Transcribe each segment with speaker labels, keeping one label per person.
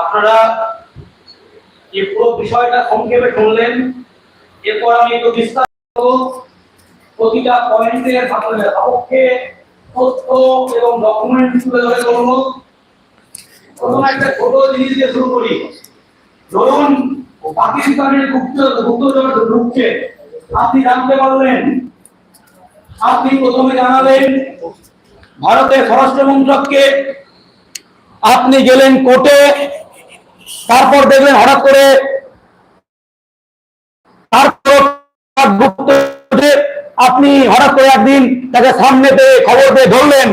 Speaker 1: আপনারা এই পুরো বিষয়টা সংক্ষেপে শুনলেন। এরপর আমি একটু বিস্তারিত প্রতিটা পয়েন্টের পক্ষে তথ্য এবং ডকুমেন্ট তুলে ধরে বলব। প্রথমে একটা ছোট জিনিস দিয়ে শুরু করি। ধরুন, পাকিস্তানের গুপ্ত গুপ্তচর ঢুকছে। আপনি জানতে পারলেন? আপনি প্রথমে জানালেন ভারতের স্বরাষ্ট্র মন্ত্রককে আপনি গেলেন কোর্টে। তারপর দেখলেন হঠাৎ করে আপনি হঠাৎ করে একদিন তাকে সামনে পেয়ে খবর পেয়ে ধরলেন।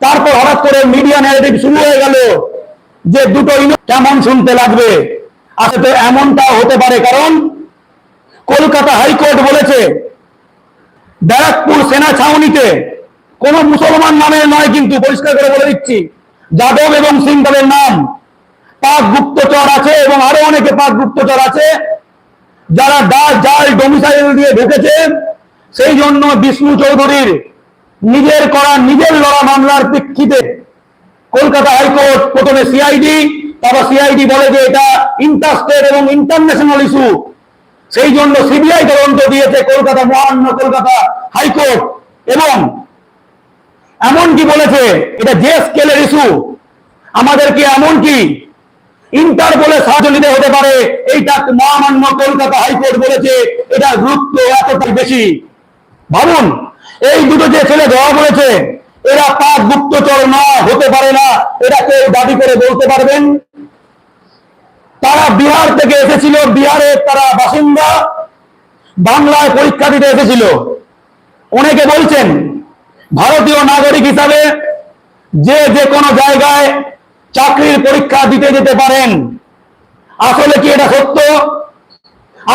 Speaker 1: তারপর হঠাৎ করে মিডিয়া ন্যারেটিভ শুরু হয়ে গেল যে দুটো কেমন শুনতে লাগবে। আসলে তো এমনটা হতে পারে, কারণ কলকাতা হাইকোর্ট বলেছে, ব্যারাকপুর সেনা ছাউনিতে কোন মুসলমান নামের নয় কিন্তু, পরিষ্কার করে বলে দিচ্ছি, যাদব এবং সিং তাদের নাম। পাক গুপ্তচর আছে এবং আরও অনেকে পাক গুপ্তচর আছে। যারা ডাল জাল ডোমিসাইল দিয়ে ঢুকেছে, সেই জন্য বিষ্ণু চৌধুরীর নিজের করা, নিজের লড়া মামলার প্রেক্ষিতে কলকাতা হাইকোর্ট প্রথমে সিআইডি তারপর সিআইডি বলে যে এটা ইন্টারস্টেট এবং ইন্টারন্যাশনাল ইস্যু সেই জন্য সিবিআই তদন্ত দিয়েছে কলকাতা মহামান্য কলকাতা হাইকোর্ট এবং এমন কি বলেছে, এটা যে স্কেলের ইস্যু আমাদেরকে এমন কি ইন্টারপোলে সাহায্য নিতে হতে পারে। এইটা মহামান্য কলকাতা হাইকোর্ট বলেছে এটা গুরুত্ব এতটাই বেশি। ভাবুন, এই দুটো যে ছেলে ধরা পড়েছে এরা পাক গুপ্তচর নয়, হতে পারে না। এটা কেউ দাবি করে বলতে পারবেন? তারা বিহার থেকে এসেছিল, বিহারের তারা বাসিন্দা, বাংলায় পরীক্ষা দিতে এসেছিল। অনেকে বলছেন, ভারতীয় নাগরিক হিসাবে যে যে কোনো জায়গায় চাকরির পরীক্ষা দিতে যেতে পারেন। আসলে কি এটা সত্য?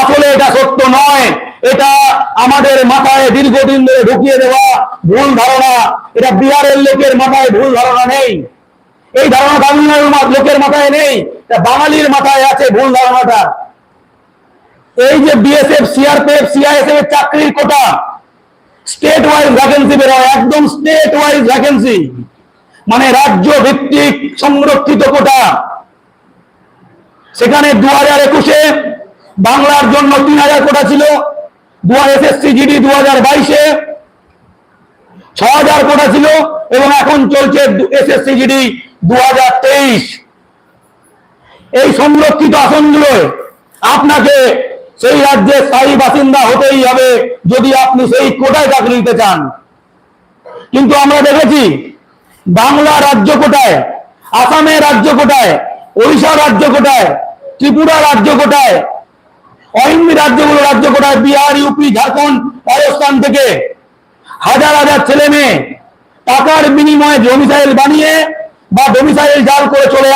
Speaker 1: আসলে এটা সত্য নয়। এটা আমাদের মাথায় দীর্ঘদিন ধরে ঢুকিয়ে দেওয়া ভুল ধারণা। এটা বিহারের লোকের মাথায় ভুল ধারণা নেই। এই ধারণা তামিলনাড়ুর লোকের মাথায় নেই। বাঙালির মাথায় আছে ভুল ধারণাটা। এই যে বিএসএফ সিআরপিএফ সিআইএসএফ এর চাকরির কোটা স্টেট ওয়াইজ ভ্যাকেন্সি বেরোয়, একদম স্টেট ওয়াইজ ভ্যাকেন্সি মানে রাজ্য ভিত্তিক সংরক্ষিত কোটা। সেখানে দু হাজার একুশে বাংলার জন্য তিন হাজার কোটা ছিল দু এসএসসি জিডি দু হাজার বাইশে ছ হাজার কোটা ছিল, এবং এখন চলছে এসএসসি জিডি দু হাজার তেইশ। এই সংরক্ষিত আসনগুলো আপনাকে সেই রাজ্যের স্থায়ী বাসিন্দা হতেই হবে যদি আপনি সেই কোটায় চাকরি নিতে চান। কিন্তু আমরা দেখেছি বাংলা রাজ্য কোটায়, আসামের রাজ্য কোটায় ওড়িশা রাজ্য কোটায়, ত্রিপুরা রাজ্য কোটায় অহিন্দি রাজ্যগুলো রাজ্য কোটায়, বিহার, ইউপি ঝাড়খন্ড রাজস্থান থেকে হাজার হাজার ছেলে মেয়ে টাকার বিনিময়ে জমিসাইল বানিয়ে বা ডোমিসাইল জাল করে চলে